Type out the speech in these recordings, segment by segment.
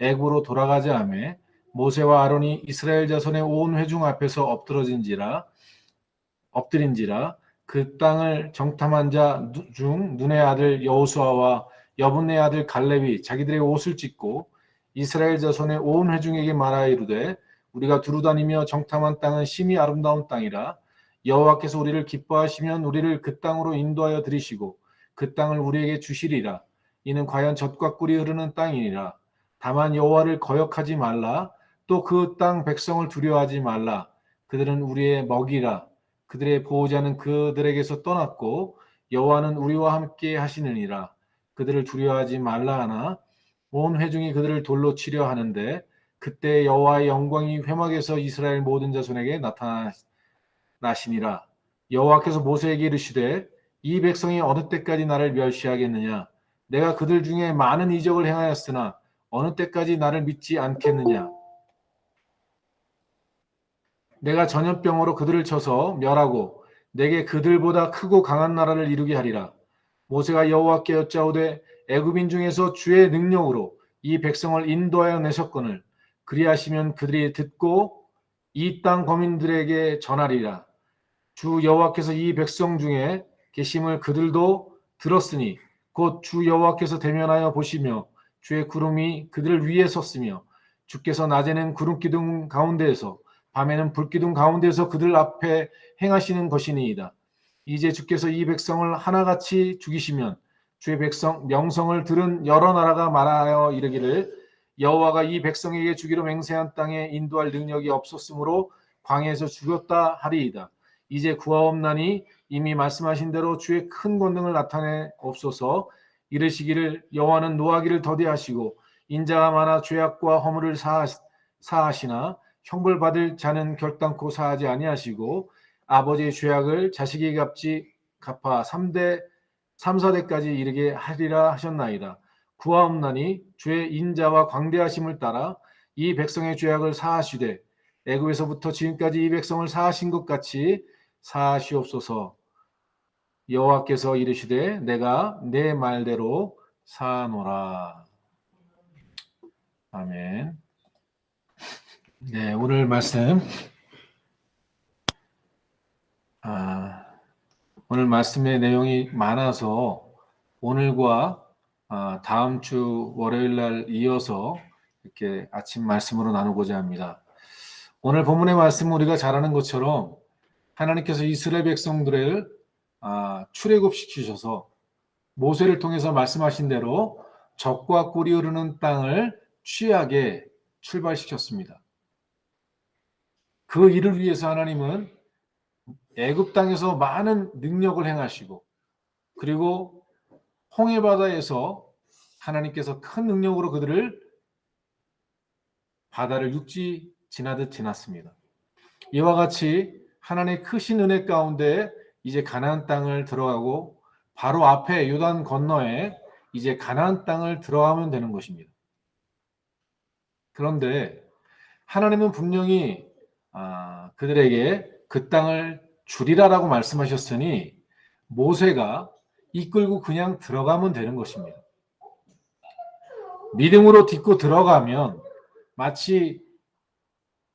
애굽으로 돌아가자 하매 모세와 아론이 이스라엘 자손의 온 회중 앞에서 엎드러진지라 엎드린지라 그 땅을 정탐한 자 중 눈의 아들 여호수아와 여분의 아들 갈렙이 자기들의 옷을 찢고 이스라엘 자손의 온 회중에게 말하여 이르되 우리가 두루 다니며 정탐한 땅은 심히 아름다운 땅이라 여호와께서 우리를 기뻐하시면 우리를 그 땅으로 인도하여 들이시고 그 땅을 우리에게 주시리라. 이는 과연 젖과 꿀이 흐르는 땅이니라 다만 여호와를 거역하지 말라. 또 그 땅 백성을 두려워하지 말라. 그들은 우리의 먹이라. 그들의 보호자는 그들에게서 떠났고 여호와는 우리와 함께 하시느니라. 그들을 두려워하지 말라 하나 온 회중이 그들을 돌로 치려 하는데 그때 여호와의 영광이 회막에서 이스라엘 모든 자손에게 나타나시니라. 여호와께서 모세에게 이르시되 이 백성이 어느 때까지 나를 멸시하겠느냐? 내가 그들 중에 많은 이적을 행하였으나 어느 때까지 나를 믿지 않겠느냐 내가 전염병으로 그들을 쳐서 멸하고 내게 그들보다 크고 강한 나라를 이루게 하리라. 모세가 여호와께 여짜오되 애굽인 중에서 주의 능력으로 이 백성을 인도하여 내셨거늘 그리하시면 그들이 듣고 이 땅 거민들에게 전하리라. 주 여호와께서 이 백성 중에 계심을 그들도 들었으니 곧 주 여호와께서 대면하여 보시며 주의 구름이 그들을 위에 섰으며 주께서 낮에는 구름 기둥 가운데에서 밤에는 불 기둥 가운데서 그들 앞에 행하시는 것이니이다. 이제 주께서 이 백성을 하나같이 죽이시면 주의 백성 명성을 들은 여러 나라가 말하여 이르기를 여호와가 이 백성에게 주기로 맹세한 땅에 인도할 능력이 없었으므로 광야에서 죽였다 하리이다. 이제 구하옵나니 이미 말씀하신 대로 주의 큰 권능을 나타내 없소서 이르시기를 여호와는 노하기를 더디하시고 인자가 많아 죄악과 허물을 사하시 나 형벌 받을 자는 결단코 사하지 아니하시고 아버지의 죄악을 자식이 갚지 갚아 3대 3, 4대까지 이르게 하리라 하셨나이다. 구하옵나니 주의 인자와 광대하심을 따라 이 백성의 죄악을 사하시되 애굽에서부터 지금까지 이 백성을 사하신 것 같이 사하시옵소서. 여호와께서 이르시되 내가 내 말대로 사노라. 아멘. 네, 오늘 말씀. 아, 오늘 말씀의 내용이 많아서 오늘과 아, 다음 주 월요일 날 이어서 이렇게 아침 말씀으로 나누고자 합니다. 오늘 본문의 말씀 우리가 잘 아는 것처럼 하나님께서 이스라엘 백성들을 아, 출애굽시키셔서 모세를 통해서 말씀하신 대로 적과 꿀이 흐르는 땅을 취하게 출발시켰습니다. 그 일을 위해서 하나님은 애굽 땅에서 많은 능력을 행하시고 그리고 홍해 바다에서 하나님께서 큰 능력으로 그들을 바다를 육지 지나듯 지났습니다. 이와 같이 하나님의 크신 은혜 가운데 이제 가나안 땅을 들어가고 바로 앞에 요단 건너에 이제 가나안 땅을 들어가면 되는 것입니다. 그런데 하나님은 분명히 아, 그들에게 그 땅을 주리라라고 말씀하셨으니 모세가 이끌고 그냥 들어가면 되는 것입니다. 믿음으로 딛고 들어가면 마치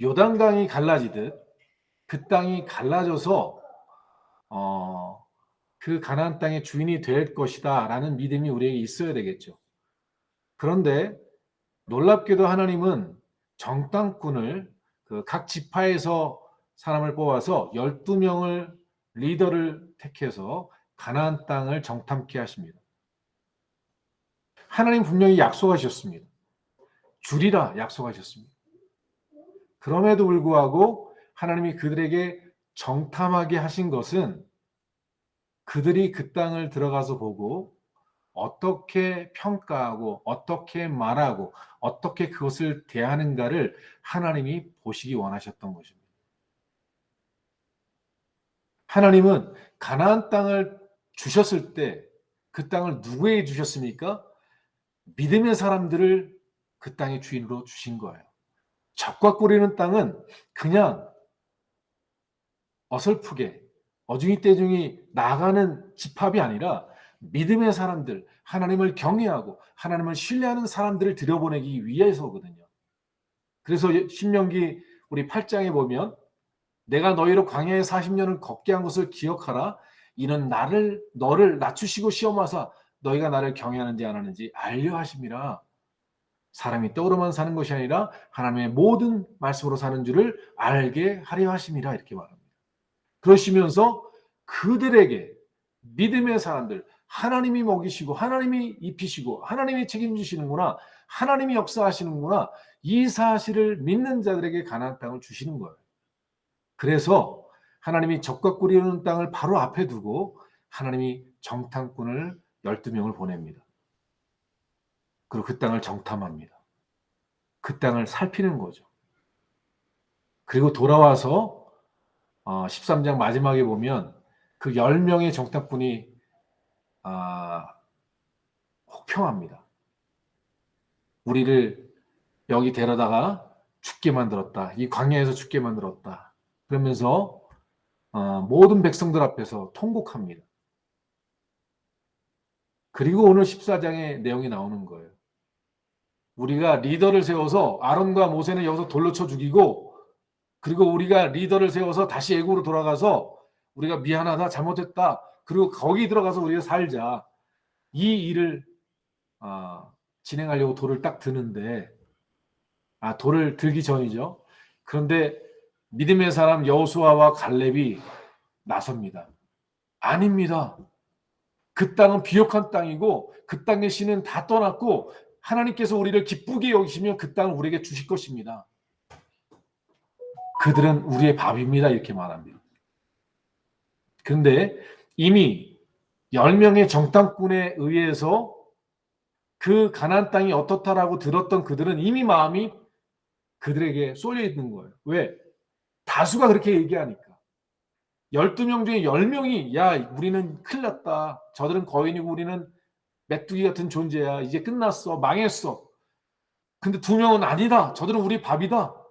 요단강이 갈라지듯 그 땅이 갈라져서 어, 그 가나안 땅의 주인이 될 것이다 라는 믿음이 우리에게 있어야 되겠죠. 그런데 놀랍게도 하나님은 정당꾼을 그 각 지파에서 사람을 뽑아서 12명을 리더를 택해서 가나안 땅을 정탐케 하십니다. 하나님 분명히 약속하셨습니다. 주리라 약속하셨습니다. 그럼에도 불구하고 하나님이 그들에게 정탐하게 하신 것은 그들이 그 땅을 들어가서 보고 어떻게 평가하고 어떻게 말하고 어떻게 그것을 대하는가를 하나님이 보시기 원하셨던 것입니다. 하나님은 가나안 땅을 주셨을 때 그 땅을 누구에게 주셨습니까? 믿음의 사람들을 그 땅의 주인으로 주신 거예요. 적과 꾸리는 땅은 그냥 어설프게 어중이 떼중이 나가는 집합이 아니라 믿음의 사람들, 하나님을 경외하고 하나님을 신뢰하는 사람들을 들여보내기 위해서거든요. 그래서 신명기 우리 8장에 보면 내가 너희로 광야에 40년을 걷게 한 것을 기억하라. 이는 나를 너를 낮추시고 시험하사 너희가 나를 경외하는지 안 하는지 알려 하심이라. 사람이 떡으로만 사는 것이 아니라 하나님의 모든 말씀으로 사는 줄을 알게 하려 하심이라 이렇게 말합니다. 그러시면서 그들에게 믿음의 사람들 하나님이 먹이시고 하나님이 입히시고 하나님이 책임지시는구나 하나님이 역사하시는구나 이 사실을 믿는 자들에게 가나안 땅을 주시는 거예요. 그래서 하나님이 적과 꾸리는 땅을 바로 앞에 두고 하나님이 정탐꾼을 12명을 보냅니다. 그리고 그 땅을 정탐합니다. 그 땅을 살피는 거죠. 그리고 돌아와서 13장 마지막에 보면 그 10명의 정탐꾼이 아, 혹평합니다. 우리를 여기 데려다가 죽게 만들었다. 이 광야에서 죽게 만들었다. 그러면서 어, 모든 백성들 앞에서 통곡합니다. 그리고 오늘 14장의 내용이 나오는 거예요. 우리가 리더를 세워서 아론과 모세는 여기서 돌로 쳐 죽이고 그리고 우리가 리더를 세워서 다시 애국으로 돌아가서 우리가 미안하다 잘못했다 그리고 거기 들어가서 우리가 살자 이 일을 아, 진행하려고 돌을 딱 드는데 아 돌을 들기 전이죠. 그런데 믿음의 사람 여호수아와 갈렙이 나섭니다. 아닙니다. 그 땅은 비옥한 땅이고 그 땅의 신은 다 떠났고 하나님께서 우리를 기쁘게 여기시면 그 땅을 우리에게 주실 것입니다. 그들은 우리의 밥입니다. 이렇게 말합니다. 그런데 이미 10명의 정탐꾼에 의해서 그 가난 땅이 어떻다라고 들었던 그들은 이미 마음이 그들에게 쏠려 있는 거예요. 왜? 다수가 그렇게 얘기하니까. 12명 중에 10명이 야 우리는 큰일 났다. 저들은 거인이고 우리는 메뚜기 같은 존재야. 이제 끝났어. 망했어. 근데 두 명은 아니다. 저들은 우리 밥이다.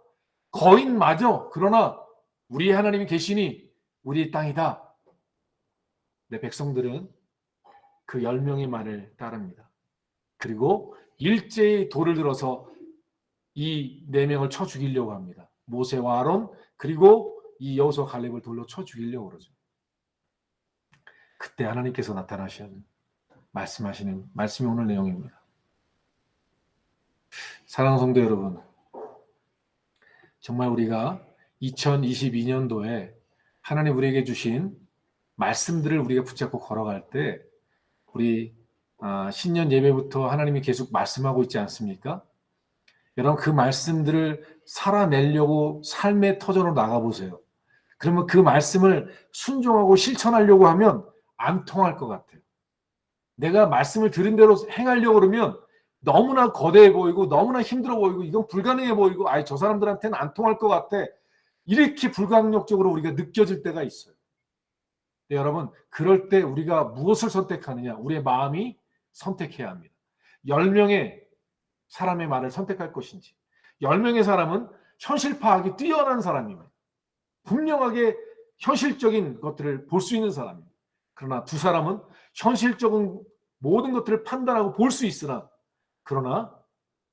거인 맞아. 그러나 우리 하나님이 계시니 우리 땅이다. 내 백성들은 그 10명의 말을 따릅니다. 그리고 일제히 돌을 들어서 이 네 명을 쳐 죽이려고 합니다. 모세와 아론 그리고 이 여호수아 갈렙을 돌로 쳐 죽이려고 그러죠. 그때 하나님께서 나타나시는 말씀하시는 말씀이 오늘 내용입니다. 사랑하는 성도 여러분, 정말 우리가 2022년도에 하나님 우리에게 주신 말씀들을 우리가 붙잡고 걸어갈 때 우리 아, 신년 예배부터 하나님이 계속 말씀하고 있지 않습니까? 여러분 그 말씀들을 살아내려고 삶의 터전으로 나가보세요. 그러면 그 말씀을 순종하고 실천하려고 하면 안 통할 것 같아요. 내가 말씀을 들은 대로 행하려고 그러면 너무나 거대해 보이고 너무나 힘들어 보이고 이건 불가능해 보이고 아예 저 사람들한테는 안 통할 것 같아. 이렇게 불강력적으로 우리가 느껴질 때가 있어요. 네, 여러분 그럴 때 우리가 무엇을 선택하느냐 우리의 마음이 선택해야 합니다. 10명의 사람의 말을 선택할 것인지 10명의 사람은 현실 파악이 뛰어난 사람입니다. 분명하게 현실적인 것들을 볼 수 있는 사람입니다. 그러나 두 사람은 현실적인 모든 것들을 판단하고 볼 수 있으나 그러나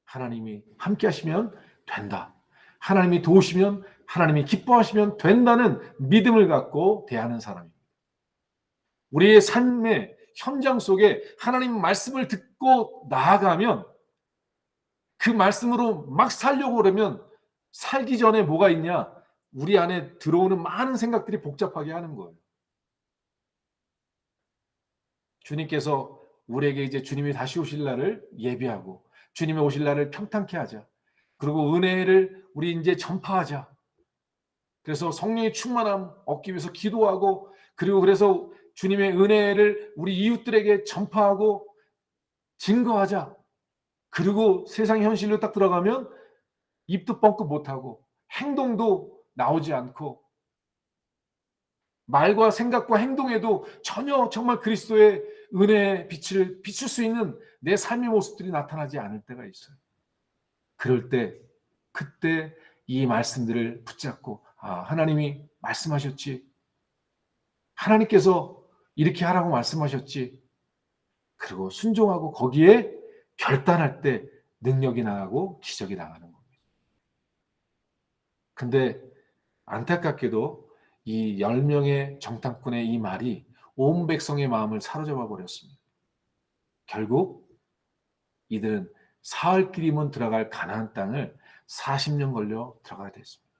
하나님이 함께 하시면 된다. 하나님이 도우시면 하나님이 기뻐하시면 된다는 믿음을 갖고 대하는 사람입니다. 우리의 삶의 현장 속에 하나님 말씀을 듣고 나아가면 그 말씀으로 막 살려고 그러면 살기 전에 뭐가 있냐? 우리 안에 들어오는 많은 생각들이 복잡하게 하는 거예요. 주님께서 우리에게 이제 주님이 다시 오실 날을 예비하고 주님의 오실 날을 평탄케 하자. 그리고 은혜를 우리 이제 전파하자. 그래서 성령의 충만함 얻기 위해서 기도하고 그리고 그래서 주님의 은혜를 우리 이웃들에게 전파하고 증거하자. 그리고 세상 현실로 딱 들어가면 입도 뻥끗 못하고 행동도 나오지 않고 말과 생각과 행동에도 전혀 정말 그리스도의 은혜의 빛을 비출 수 있는 내 삶의 모습들이 나타나지 않을 때가 있어요. 그럴 때 그때 이 말씀들을 붙잡고 아 하나님이 말씀하셨지 하나님께서 이렇게 하라고 말씀하셨지 그리고 순종하고 거기에 결단할 때 능력이 나가고 기적이 나가는 겁니다. 근데 안타깝게도 이 10명의 정탐꾼의 이 말이 온 백성의 마음을 사로잡아 버렸습니다. 결국 이들은 사흘 길이면 들어갈 가나안 땅을 40년 걸려 들어가게 됐습니다.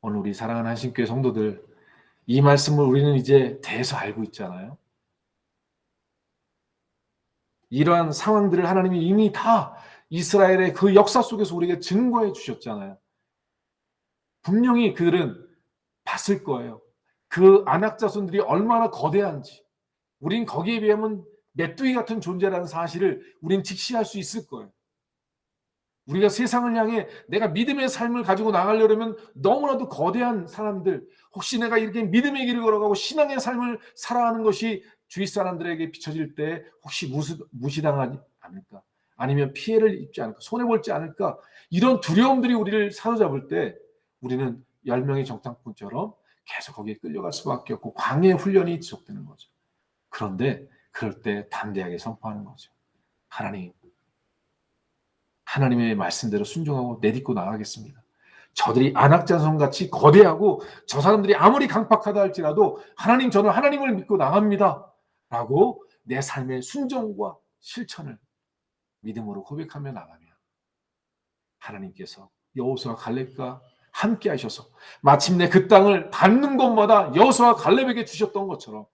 오늘 우리 사랑하는 한신교회 성도들 이 말씀을 우리는 이제 대해서 알고 있잖아요. 이러한 상황들을 하나님이 이미 다 이스라엘의 그 역사 속에서 우리에게 증거해 주셨잖아요. 분명히 그들은 봤을 거예요. 그 안악 자손들이 얼마나 거대한지. 우린 거기에 비하면 메뚜기 같은 존재라는 사실을 우린 직시할 수 있을 거예요. 우리가 세상을 향해 내가 믿음의 삶을 가지고 나가려면 너무나도 거대한 사람들, 혹시 내가 이렇게 믿음의 길을 걸어가고 신앙의 삶을 살아가는 것이 주위 사람들에게 비춰질 때 혹시 무시, 무시당하지 않을까? 아니면 피해를 입지 않을까? 손해볼지 않을까? 이런 두려움들이 우리를 사로잡을 때 우리는 열명의 정탐꾼처럼 계속 거기에 끌려갈 수밖에 없고 광해 훈련이 지속되는 거죠. 그런데 그럴 때 담대하게 선포하는 거죠. 하나님, 하나님의 말씀대로 순종하고 내딛고 나가겠습니다. 저들이 안악자손 같이 거대하고 저 사람들이 아무리 강팍하다 할지라도 하나님 저는 하나님을 믿고 나갑니다. 라고 내 삶의 순종과 실천을 믿음으로 고백하며 나가면 하나님께서 여호수아 갈렙과 함께 하셔서 마침내 그 땅을 닿는 곳마다 여호수아 갈렙에게 주셨던 것처럼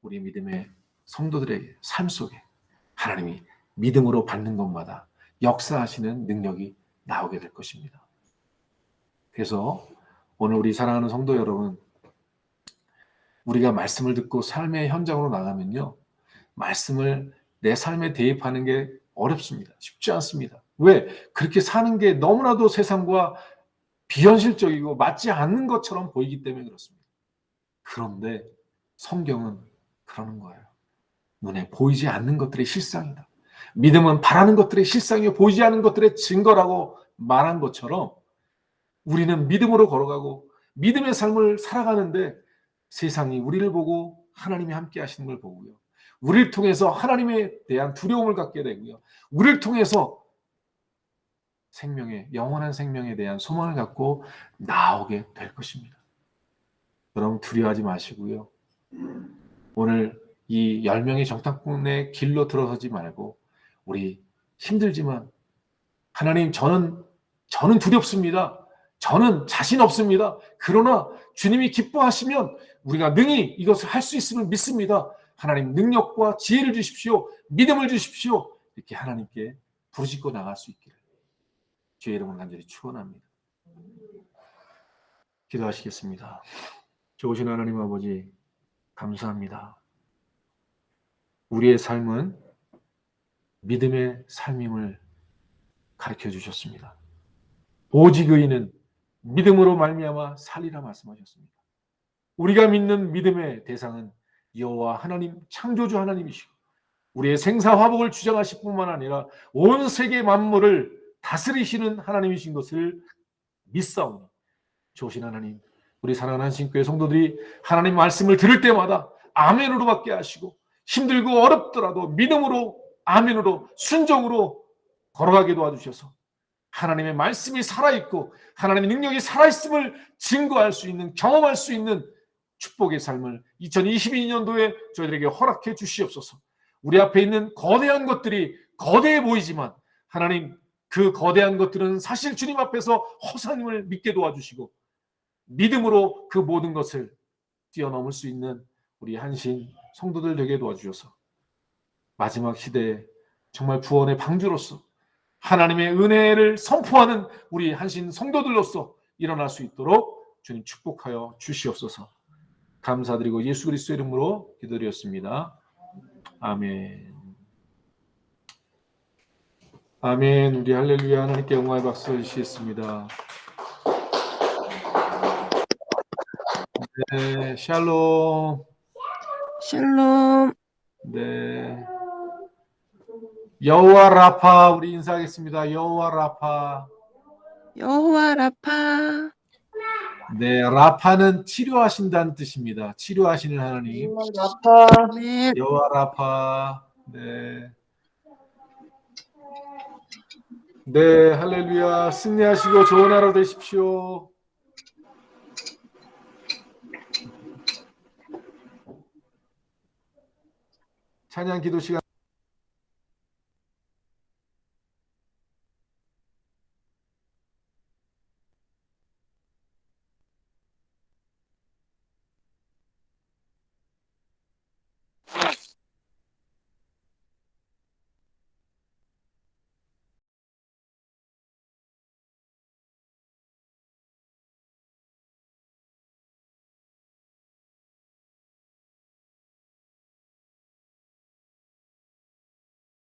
우리 믿음의 성도들의 삶 속에 하나님이 믿음으로 받는 것마다 역사하시는 능력이 나오게 될 것입니다. 그래서 오늘 우리 사랑하는 성도 여러분, 우리가 말씀을 듣고 삶의 현장으로 나가면요, 말씀을 내 삶에 대입하는 게 어렵습니다. 쉽지 않습니다. 왜? 그렇게 사는 게 너무나도 세상과 비현실적이고 맞지 않는 것처럼 보이기 때문에 그렇습니다. 그런데 성경은 그러는 거예요. 눈에 보이지 않는 것들의 실상이다. 믿음은 바라는 것들의 실상이요 보이지 않는 것들의 증거라고 말한 것처럼 우리는 믿음으로 걸어가고 믿음의 삶을 살아가는데 세상이 우리를 보고 하나님이 함께 하시는 걸 보고요. 우리를 통해서 하나님에 대한 두려움을 갖게 되고요. 우리를 통해서 생명에 영원한 생명에 대한 소망을 갖고 나오게 될 것입니다. 여러분 두려워하지 마시고요. 오늘 이 열명의 정탐꾼의 길로 들어서지 말고 우리 힘들지만 하나님 저는 저는 두렵습니다. 저는 자신 없습니다. 그러나 주님이 기뻐하시면 우리가 능히 이것을 할 수 있음을 믿습니다. 하나님 능력과 지혜를 주십시오. 믿음을 주십시오. 이렇게 하나님께 부르짖고 나갈 수 있기를 주의 이름을 간절히 축원합니다. 기도하시겠습니다. 좋으신 하나님 아버지 감사합니다. 우리의 삶은 믿음의 삶임을 가르쳐 주셨습니다. 오직 의인은 믿음으로 말미암아 살리라 말씀하셨습니다. 우리가 믿는 믿음의 대상은 여호와 하나님 창조주 하나님이시고 우리의 생사 화복을 주장하실 뿐만 아니라 온 세계 만물을 다스리시는 하나님이신 것을 믿사오니 좋으신 하나님 우리 사랑하는 한신교회 성도들이 하나님 말씀을 들을 때마다 아멘으로 받게 하시고 힘들고 어렵더라도 믿음으로 아멘으로 순종으로 걸어가게 도와주셔서 하나님의 말씀이 살아있고 하나님의 능력이 살아있음을 증거할 수 있는 경험할 수 있는 축복의 삶을 2022년도에 저희들에게 허락해 주시옵소서. 우리 앞에 있는 거대한 것들이 거대해 보이지만 하나님 그 거대한 것들은 사실 주님 앞에서 허상임을 믿게 도와주시고 믿음으로 그 모든 것을 뛰어넘을 수 있는 우리 한신 성도들 되게 도와주셔서 마지막 시대에 정말 구원의 방주로서 하나님의 은혜를 선포하는 우리 한신 성도들로서 일어날 수 있도록 주님 축복하여 주시옵소서. 감사드리고 예수 그리스도 이름으로 기도드렸습니다. 아멘. 아멘. 우리 할렐루야 하나님께 영광의 박수 주시겠습니다. 네, 샬롬. 샬롬. 네. 여호와 라파 우리 인사하겠습니다. 여호와 라파. 여호와 라파. 네, 라파는 치료하신다는 뜻입니다. 치료하시는 하나님. 여호와 라파. 네. 네, 할렐루야. 승리하시고 좋은 하루 되십시오. 찬양 기도 시간